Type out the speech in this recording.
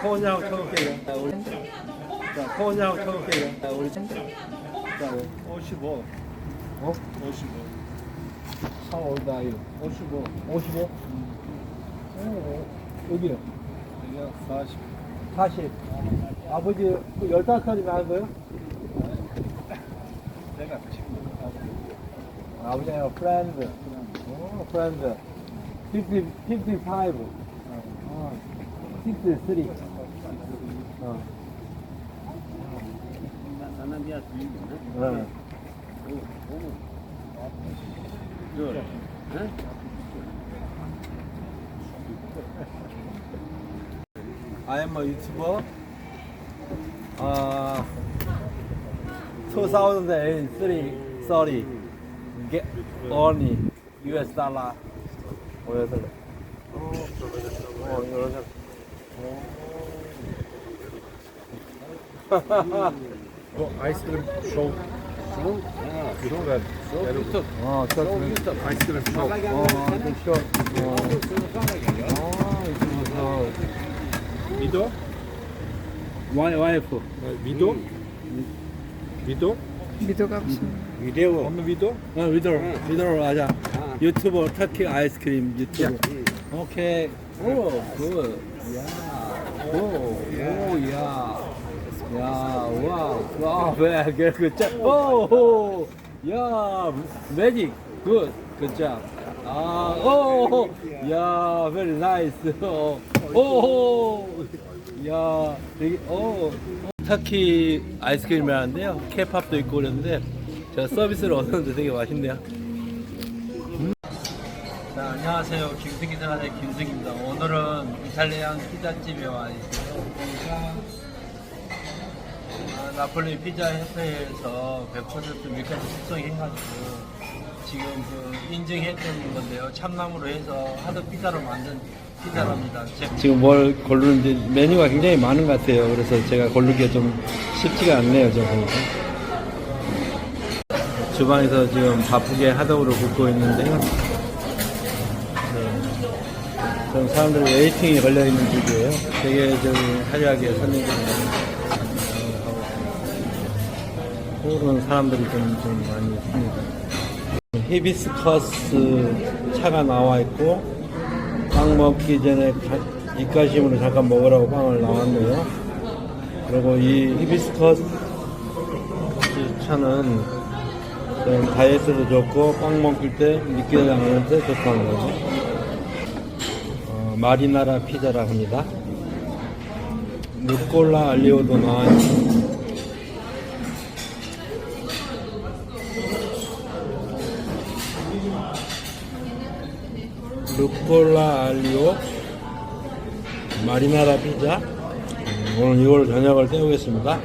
코냐고 쳐볼게요. 자, 우리 자, 코냐고 쳐볼게요. 자, 우리 자, 55. 어? 55. How old are you? 55. 55? 오, 여기요. 내가 40. 40. 아버지 15살이면 하는 거예요? 내가 친구. 아버지가 프렌드. 오, 프렌드. 50, 55. 어, 63. 어. 네. Good. I am a YouTuber. Uh, 2003, sorry. Get only US dollar. US dollar. 어, 여러 장. 어, 아이스크림 쇼. 쇼? 아, 쇼가. 쇼. 어, 저, 아이스크림 쇼. 어, 그 쇼. 어, 어, 유튜브 미도? 와이, 와이프. 미도? 미도? 미도가 없어. 비디오. 어느 미도? 어, 위더, 위더 맞아. 유튜버 터키 아이스크림 유튜브. 오케이. 오, 굿. 야. 오, 오, 야. 야, 와, 와, 왜, 그, 그, 짜, 오, 오, 야, 매직, 굿, 굿 잡. 아, 오, 야, very nice. 오, 오, 야, 되게, 오. 터키 아이스크림이라는데요. 케팝도 있고 그랬는데, 제가 서비스를 얻었는데 되게 맛있네요. 자, 안녕하세요. 김승기 생활의 김승입니다. 오늘은 이탈리안 피자집에 와 있어요. 보니까 아, 나폴리 피자 협회에서 100% 밀가루 숙성해가지고 지금 그 인증했던 건데요. 참나무로 해서 하드 피자로 만든 피자랍니다. 지금 뭘 고르는지 메뉴가 굉장히 많은 것 같아요. 그래서 제가 고르기가 좀 쉽지가 않네요. 저 보니까. 주방에서 지금 바쁘게 하덕으로 굽고 있는데요. 네. 좀 사람들 웨이팅이 걸려 있는 집이에요. 되게 좀 화려하게 손님들이 오는 사람들이 좀, 좀 많이 있습니다. 히비스커스 차가 나와 있고 빵 먹기 전에 가- 입가심으로 잠깐 먹으라고 빵을 나왔네요. 그리고 이 히비스커스 차는 좀 다이어트도 좋고 빵 먹을 때 느끼지 않는데 좋다는 거죠. 어, 마리나라 피자라 합니다. 루꼴라 알리오도 나와 있고 루꼴라 알리오 마리나라 피자 음, 오늘 이걸 저녁을 때우겠습니다.